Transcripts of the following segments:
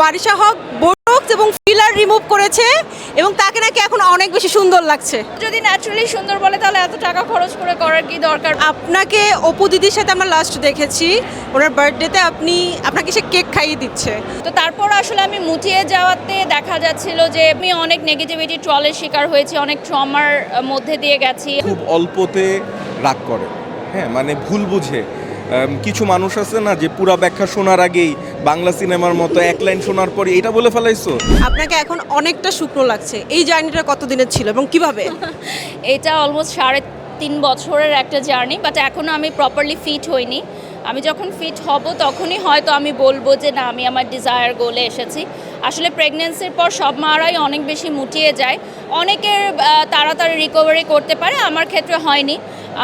Barisha Haque botox এবং filler remove করেছে এবং তাকে নাকি এখন অনেক বেশি সুন্দর লাগছে। যদি ন্যাচারালি সুন্দর বলে তাহলে এত টাকা খরচ করে করার কি দরকার? আপনাকে অপু দিদির সাথে আমরা লাস্ট দেখেছি। ওনার বার্থডেতে আপনি আপনাকে সে কেক খাইয়ে দিচ্ছে। তো তারপর আসলে আমি মুটিয়ে যাওয়াতে দেখা যাচ্ছিল যে আমি অনেক নেগেটিভিটি ট্রলের শিকার হয়েছি অনেক ট্রমার মধ্যে দিয়ে গেছি। খুব অল্পতে রাগ করে। হ্যাঁ মানে ভুল বুঝে। কিছু মানুষ আছে না যে পুরা ব্যাখ্যা শোনার আগেই বাংলা সিনেমার মতো এক লাইন শোনার পরে এটা বলে ফেলাইছো? আপনাকে এখন অনেকটা শুকনো লাগছে। এই জার্নিটা কতদিনের ছিল এবং কীভাবে? এটা অলমোস্ট সাড়ে তিন বছরের একটা জার্নি বাট এখনও আমি প্রপারলি ফিট হইনি। আমি যখন ফিট হব তখনই হয়তো আমি বলব যে না আমি আমার ডিজায়ার গোলে এসেছি। আসলে প্রেগনেন্সির পর সব মারাই অনেক বেশি মুটিয়ে যায়। অনেকের তাড়াতাড়ি রিকভারি করতে পারে আমার ক্ষেত্রে হয়নি।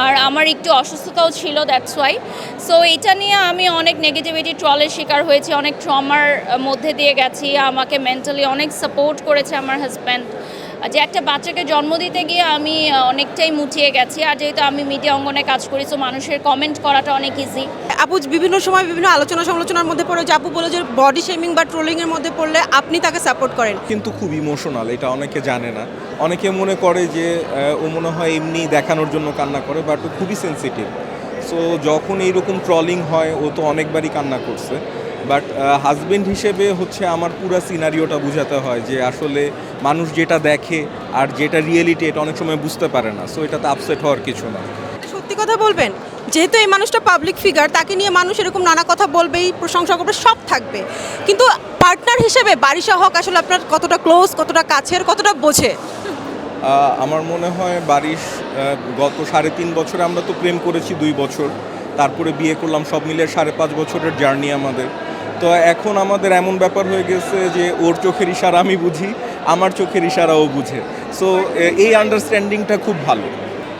আর আমার একটু অসুস্থতাও ছিল দ্যাটস ওয়াই সো এটা নিয়ে আমি অনেক নেগেটিভিটি ট্রলের শিকার হয়েছি, অনেক ট্রমার মধ্যে দিয়ে গেছি, আমাকে মেন্টালি অনেক সাপোর্ট করেছে আমার হাজব্যান্ড যে একটা বাচ্চাকে জন্ম দিতে গিয়ে আমি অনেকটাই মুটিয়ে গেছি। আর যেহেতু আমি মিডিয়া অঙ্গনে কাজ করি তো মানুষের কমেন্ট করাটা অনেক ইজি আপু বিভিন্ন সময় বিভিন্ন আলোচনা সমালোচনার মধ্যে পড়ে যে আপু বলে যে বডি শেমিং বা ট্রোলিং এর মধ্যে পড়লে আপনি তাকে সাপোর্ট করেন। কিন্তু খুব ইমোশনাল এটা অনেকে জানে না। অনেকে মনে করে যে ও মনে হয় এমনি দেখানোর জন্য কান্না করে বাট ও খুবই সেন্সিটিভ সো যখন এইরকম ট্রলিং হয় ও তো অনেকবারই কান্না করছে। বাট হাজবেন্ড হিসেবে হচ্ছে আমার পুরো সিনারিওটা বোঝাতে হয় যে আসলে মানুষ যেটা দেখে আর যেটা রিয়েলিটি এটা অনেক সময় বুঝতে পারে না। সো এটাতে আপসেট হওয়ার কিছু না। সত্যি কথা বলবেন যেহেতু এই মানুষটা পাবলিক ফিগার তাকে নিয়ে মানুষ এরকম নানা কথা বলবেই প্রশংসা করবে সব থাকবে। কিন্তু পার্টনার হিসেবে বারিশা হক আসলে আপনার কতটা ক্লোজ কতটা কাছের কতটা বোঝে? আমার মনে হয় বারিশ গত সাড়ে তিন বছরে আমরা তো প্রেম করেছি দুই বছর। তারপরে বিয়ে করলাম সব মিলিয়ে সাড়ে পাঁচ বছরের জার্নি আমাদের। তো এখন আমাদের এমন ব্যাপার হয়ে গেছে যে ওর চোখের ইশারা আমি বুঝি, আমার চোখের ইশারাও বুঝে। সো এই আন্ডারস্ট্যান্ডিংটা খুব ভালো।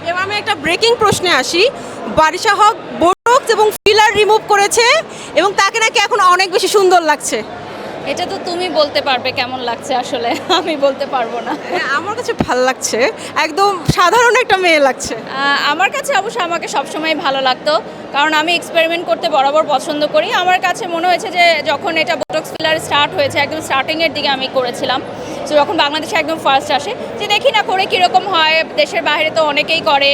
এবার আমি একটা ব্রেকিং প্রশ্নে আসি। বারিশা হক বোটক্স এবং ফিলার রিমুভ করেছে এবং তাকে নাকি এখন অনেক বেশি সুন্দর লাগছে। এটা তো তুমি বলতে পারবে কেমন লাগছে আসলে আমি বলতে পারব না। হ্যাঁ, আমার কাছে ভালো লাগছে। একদম সাধারণ একটা মেয়ে লাগছে। আমার কাছে অবশ্য আমাকে সবসময় ভালো লাগতো কারণ আমি এক্সপেরিমেন্ট করতে বরাবর পছন্দ করি। আমার কাছে মনে হয়েছে যে যখন এটা বোটক্স ফিলার স্টার্ট হয়েছে একদম স্টার্টিংয়ের দিকে আমি করেছিলাম। তো যখন বাংলাদেশে একদম ফার্স্ট আসে যে দেখি না করে কীরকম হয় দেশের বাইরে তো অনেকেই করে।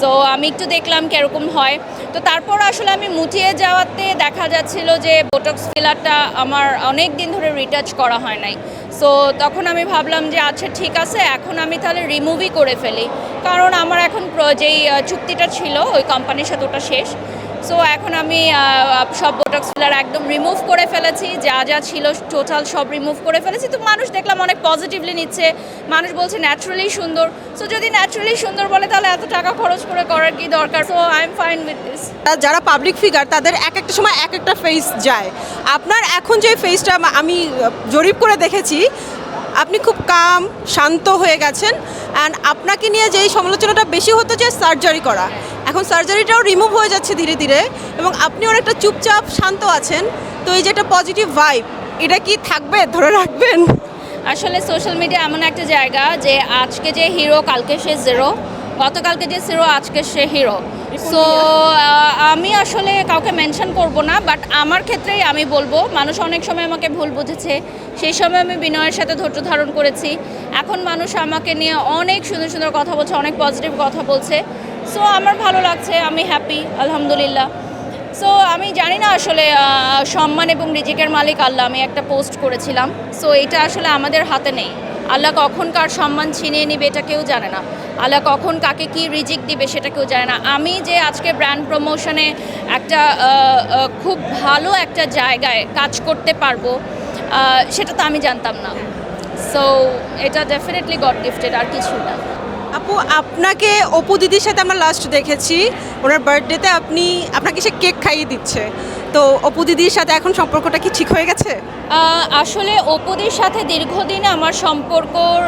সো আমি একটু দেখলাম কীরকম হয়। তো তারপর আসলে আমি মুটিয়ে যাওয়াতে দেখা যাচ্ছিল যে বোটক্স ফিলারটা আমার অনেক দিন ধরে রিটাচ করা হয় নাই। সো তখন আমি ভাবলাম যে আচ্ছা ঠিক আছে, এখন আমি তাহলে রিমুভই করে ফেলি। কারণ আমার এখন যেই চুক্তিটা ছিল, ওই কোম্পানির সাথে ওটা শেষ। সো এখন আমি সব বোটক্স ফিলার একদম রিমুভ করে ফেলেছি। যা যা ছিল টোটাল সব রিমুভ করে ফেলেছি। তো মানুষ দেখলাম অনেক পজিটিভলি নিচ্ছে। মানুষ বলছে ন্যাচুরালি সুন্দর। সো যদি ন্যাচারালি সুন্দর বলে তাহলে এত টাকা খরচ করে করার কি দরকার? So I am fine with this যারা পাবলিক ফিগার তাদের এক একটা সময় এক একটা ফেস যায়। আপনার এখন যে ফেসটা আমি জরিপ করে দেখেছি, আপনি খুব কাম শান্ত হয়ে গেছেন। অ্যান্ড আপনাকে নিয়ে যেই সমালোচনাটা বেশি হতো যে সার্জারি করা। এখন সার্জারিটাও রিমুভ হয়ে যাচ্ছে ধীরে ধীরে এবং আপনি অনেকটা চুপচাপ শান্ত আছেন। তো এই যে একটা পজিটিভ ভাইব এটা কি থাকবে? ধরে রাখবেন। আসলে সোশ্যাল মিডিয়া এমন একটা জায়গা যে আজকে যে হিরো কালকে সে জিরো গতকালকে যে জিরো আজকে সে হিরো সো আমি আসলে কাউকে মেনশন করব না বাট আমার ক্ষেত্রেই আমি বলব, মানুষ অনেক সময় আমাকে ভুল বুঝেছে। সেই সময় আমি বিনয়ের সাথে ধৈর্য ধারণ করেছি। এখন মানুষ আমাকে নিয়ে অনেক সুন্দর সুন্দর কথা বলছে, অনেক পজিটিভ কথা বলছে। সো আমার ভালো লাগছে, আমি হ্যাপি আলহামদুলিল্লাহ। সো আমি জানি না আসলে সম্মান এবং রিজিকের মালিক আল্লাহ, আমি একটা পোস্ট করেছিলাম। সো এটা আসলে আমাদের হাতে নেই। আল্লাহ কখন কার সম্মান ছিনিয়ে নিবে এটা কেউ জানে না। আল্লাহ কখন কাকে কি রিজিক দিবে সেটা কেউ জানে না। আমি যে আজকে ব্র্যান্ড প্রমোশনে একটা খুব ভালো একটা জায়গায় কাজ করতে পারব সেটা তো আমি জানতাম না। সো এটা ডেফিনেটলি গড গিফটেড আর কিছু না। আপু, আপনাকে অপু দিদির সাথে আমরা লাস্ট দেখেছি। ওনার বার্থডেতে আপনি, আপনাকে সে কেক খাইয়ে দিচ্ছে। তো অপু দিদির সাথে এখন সম্পর্কটা কি ঠিক হয়ে গেছে? আসলে অপুদের সাথে দীর্ঘদিন আমার সম্পর্কর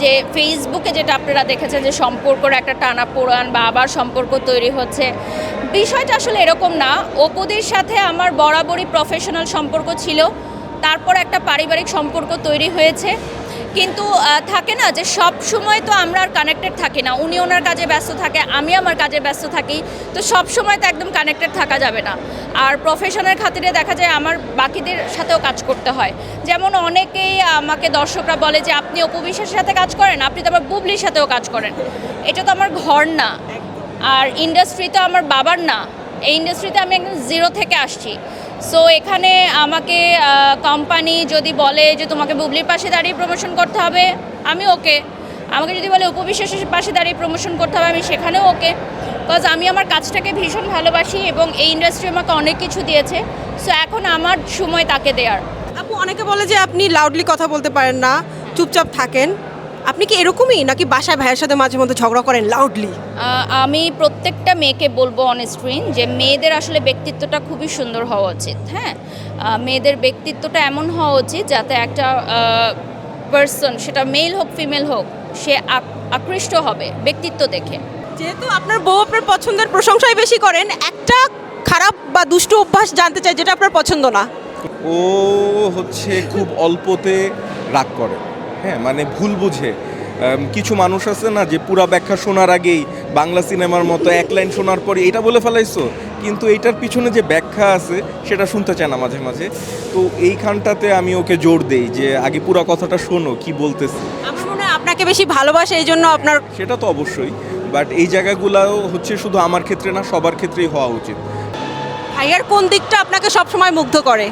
যে ফেসবুকে যেটা আপনারা দেখেছেন যে সম্পর্কর একটা টানা পোড়ান বা আবার সম্পর্ক তৈরি হচ্ছে, বিষয়টা আসলে এরকম না। অপুদের সাথে আমার বরাবরই প্রফেশনাল সম্পর্ক ছিল। তারপর একটা পারিবারিক সম্পর্ক তৈরি হয়েছে। কিন্তু থাকে না যে সব সময় তো আমরা আর কানেক্টেড থাকি না। উনি ওনার কাজে ব্যস্ত থাকে, আমি আমার কাজে ব্যস্ত থাকি, তো সব সময় তো একদম কানেক্টেড থাকা যাবে না। আর প্রফেশনের খাতিরে দেখা যায় আমার বাকিদের সাথেও কাজ করতে হয়। যেমন অনেকেই আমাকে দর্শকরা বলে যে, আপনি অপবিশ্বাসের সাথে কাজ করেন, আপনি তো আবার বুবলির সাথেও কাজ করেন। এটা তো আমার ঘর না। আর ইন্ডাস্ট্রি তো আমার বাবার না। এই ইন্ডাস্ট্রিতে আমি একদম জিরো থেকে আসছি। সো এখানে আমাকে কোম্পানি যদি বলে যে তোমাকে বুবলির পাশে দাঁড়িয়ে প্রমোশন করতে হবে, আমি ওকে আমাকে যদি বলে উপবিশ্বাসের পাশে দাঁড়িয়ে প্রমোশন করতে হবে, আমি সেখানেও ওকে বিকজ আমি আমার কাজটাকে ভীষণ ভালোবাসি এবং এই ইন্ডাস্ট্রি আমাকে অনেক কিছু দিয়েছে। সো এখন আমার সময় তাকে দেওয়ার আপু, অনেকে বলে যে আপনি লাউডলি কথা বলতে পারেন না, চুপচাপ থাকেন। আপনি কি এরকমই নাকি বাসায় ভাইয়ের সাথে মাঝে মধ্যে ঝগড়া করেন লাউডলি আমি প্রত্যেকটা মেয়েকে বলব অন স্ক্রিন যে মেয়েদের আসলে ব্যক্তিত্বটা খুবই সুন্দর হওয়া উচিত হ্যাঁ? মেয়েদের ব্যক্তিত্বটা এমন হওয়া উচিত যাতে একটা পার্সন সেটা মেল হোক ফিমেল হোক সে আক- আকৃষ্ট হবে ব্যক্তিত্ব দেখে। যেহেতু আপনার বউ আপনার পছন্দের প্রশংসাই বেশি করেন একটা খারাপ বা দুষ্ট অভ্যাস জানতে চাই যেটা আপনার পছন্দ না। ও হচ্ছে খুব অল্পতে রাগ করে। হ্যাঁ মানে ভুল বুঝে। কিছু মানুষ আছে না যে পুরা ব্যাখ্যা শোনার আগেই বাংলা সিনেমার মতো এক লাইন শোনার পরে এটা বলে ফেলাইছো? কিন্তু এইটার পিছনে যে ব্যাখ্যা আছে সেটা শুনতে চায় না মাঝে মাঝে। তো এইখানটাতে আমি ওকে জোর দেই যে আগে পুরা কথাটা শোনো কি বলতেছি? আপনাকে বেশি ভালোবাসে এই জন্য আপনার সেটা তো অবশ্যই বাট এই জায়গাগুলোও হচ্ছে শুধু আমার ক্ষেত্রে না সবার ক্ষেত্রেই হওয়া উচিত। ভাইয়ার কোন দিকটা আপনাকে সবসময় মুগ্ধ করে?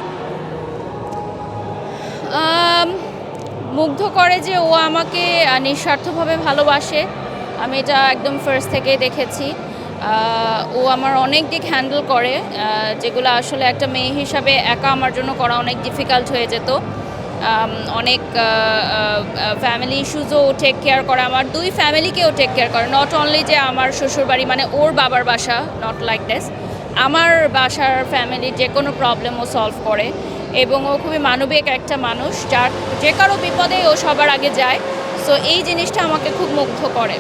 মুগ্ধ করে যে ও আমাকে নিঃস্বার্থভাবে ভালোবাসে। আমি এটা একদম ফার্স্ট থেকে দেখেছি। ও আমার অনেক দিক হ্যান্ডেল করে যেগুলো আসলে একটা মেয়ে হিসাবে একা আমার জন্য করা অনেক ডিফিকাল্ট হয়ে যেত। অনেক ফ্যামিলি ইস্যুজও টেক কেয়ার করে। আমার দুই ফ্যামিলিকেও টেক কেয়ার করে। নট অনলি যে আমার শ্বশুরবাড়ি মানে ওর বাবার বাসা নট লাইক দিস আমার বাসার ফ্যামিলির যে কোনো প্রবলেম ও সলভ করে। এবং ও খুবই মানবিক একটা মানুষ, যার যে কারও বিপদে ও সবার আগে যায়। সো এই জিনিসটা আমাকে খুব মুগ্ধ করে।